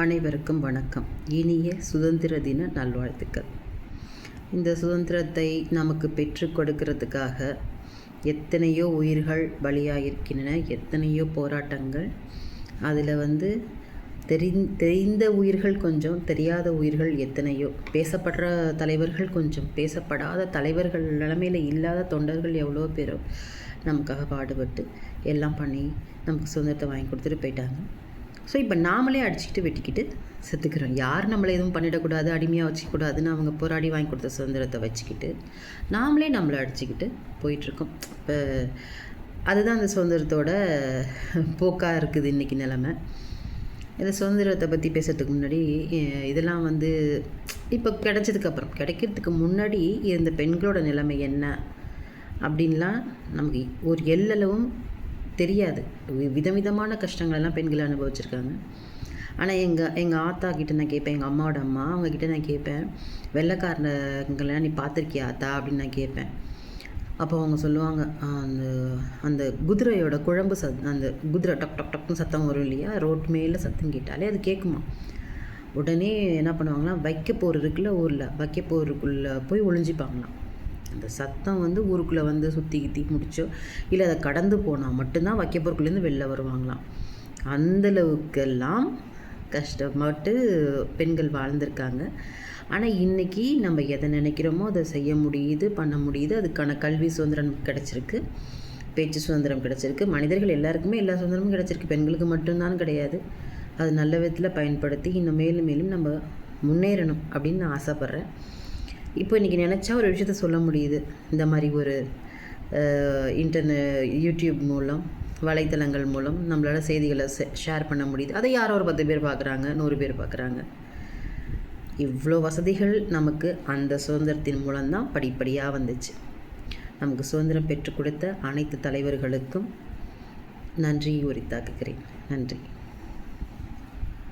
அனைவருக்கும் வணக்கம். இனிய சுதந்திர தின நல்வாழ்த்துக்கள். இந்த சுதந்திரத்தை நமக்கு பெற்றுக் கொடுக்கறதுக்காக எத்தனையோ உயிர்கள் பலியாகிருக்கின்றன எத்தனையோ போராட்டங்கள். அதில் வந்து தெரி தெரிந்த உயிர்கள் கொஞ்சம் தெரியாத உயிர்கள் எத்தனையோ. பேசப்படுற தலைவர்கள் கொஞ்சம் பேசப்படாத தலைவர்கள் நிலைமையில் இல்லாத தொண்டர்கள் எவ்வளோ பேரோ நமக்காக பாடுபட்டு எல்லாம் பண்ணி நமக்கு சுதந்திரத்தை வாங்கி கொடுத்துட்டு போயிட்டாங்க. ஸோ இப்போ நாமளே அடிச்சுக்கிட்டு வெட்டிக்கிட்டு செத்துக்கிறோம். யார் நம்மளை எதுவும் பண்ணிடக்கூடாது அடிமையாக வச்சுக்கூடாதுன்னு அவங்க போராடி வாங்கி கொடுத்த சுதந்திரத்தை வச்சுக்கிட்டு நாமளே நம்மளை அடிச்சுக்கிட்டு போயிட்டுருக்கோம். இப்போ அதுதான் அந்த சுதந்திரத்தோட போக்காக இருக்குது இன்றைக்கி நிலமை. இந்த சுதந்திரத்தை பற்றி பேசுறதுக்கு முன்னாடி இதெல்லாம் வந்து இப்போ கிடைச்சதுக்கப்புறம் கிடைக்கிறதுக்கு முன்னாடி இருந்த பெண்களோட நிலைமை என்ன? அப்படின்லாம் நமக்கு ஒரு எல்லளவும் தெரியாது. வி- விதவிதமான கஷ்டங்களெல்லாம் பெண்கள் அனுபவிச்சிருக்காங்க. ஆனால் எங்கள் எங்கள் ஆத்தா கிட்ட நான் கேட்பேன் எங்கள் அம்மாவோட அம்மா அவங்கக்கிட்ட நான் கேட்பேன் வெள்ளைக்காரங்களெல்லாம் நீ பார்த்துருக்கியா ஆத்தா? அப்படின்னு நான் கேட்பேன் அப்போ அவங்க சொல்லுவாங்க அந்த அந்த குதிரையோட குழம்பு சத் அந்த குதிரை டக் டக் டக்னு சத்தம் வரும் இல்லையா? ரோட் மேலே சத்தம் கேட்டாலே அது கேட்குமா? உடனே என்ன பண்ணுவாங்கன்னா வைக்கப்போர் இருக்குல்ல ஊரில் வைக்கப்போருக்குள்ளே போய் ஒளிஞ்சிப்பாங்களாம். அந்த சத்தம் வந்து ஊருக்குள்ளே வந்து சுற்றி கித்தி முடிச்சோ இல்லை அதை கடந்து போனால் மட்டும்தான் வைக்கப்போருக்குள்ளேருந்து வெளில வருவாங்களாம். அந்தளவுக்கெல்லாம் கஷ்டப்பட்டு பெண்கள் வாழ்ந்திருக்காங்க. ஆனால் இன்றைக்கி நம்ம எதை நினைக்கிறோமோ அதை செய்ய முடியுது பண்ண முடியுது அதுக்கான கல்வி சுதந்திரம் கிடச்சிருக்கு பேச்சு சுதந்திரம் கிடச்சிருக்கு. மனிதர்கள் எல்லாருக்குமே எல்லா சுதந்திரமும் கிடச்சிருக்கு. பெண்களுக்கு மட்டும்தான் கிடையாது. அது நல்ல விதத்தில் பயன்படுத்தி இன்னும் மேலும் மேலும் நம்ம முன்னேறணும் அப்படின்னு நான் ஆசைப்பட்றேன். இப்போ இன்றைக்கி நினச்சா ஒரு விஷயத்த சொல்ல முடியுது. இந்த மாதிரி ஒரு இன்டர்நெ யூடியூப் மூலம் வலைத்தளங்கள் மூலம் நம்மளால் செய்திகளை ஷேர் பண்ண முடியுது. அதை யாரோ ஒரு பத்து பேர் பார்க்குறாங்க நூறு பேர் பார்க்குறாங்க இவ்வளோ வசதிகள் நமக்கு அந்த சுதந்திரத்தின் மூலம்தான் படிப்படியாக வந்துச்சு. நமக்கு சுதந்திரம் பெற்றுக் கொடுத்த அனைத்து தலைவர்களுக்கும் நன்றி உரித்தாக்குகிறேன். நன்றி.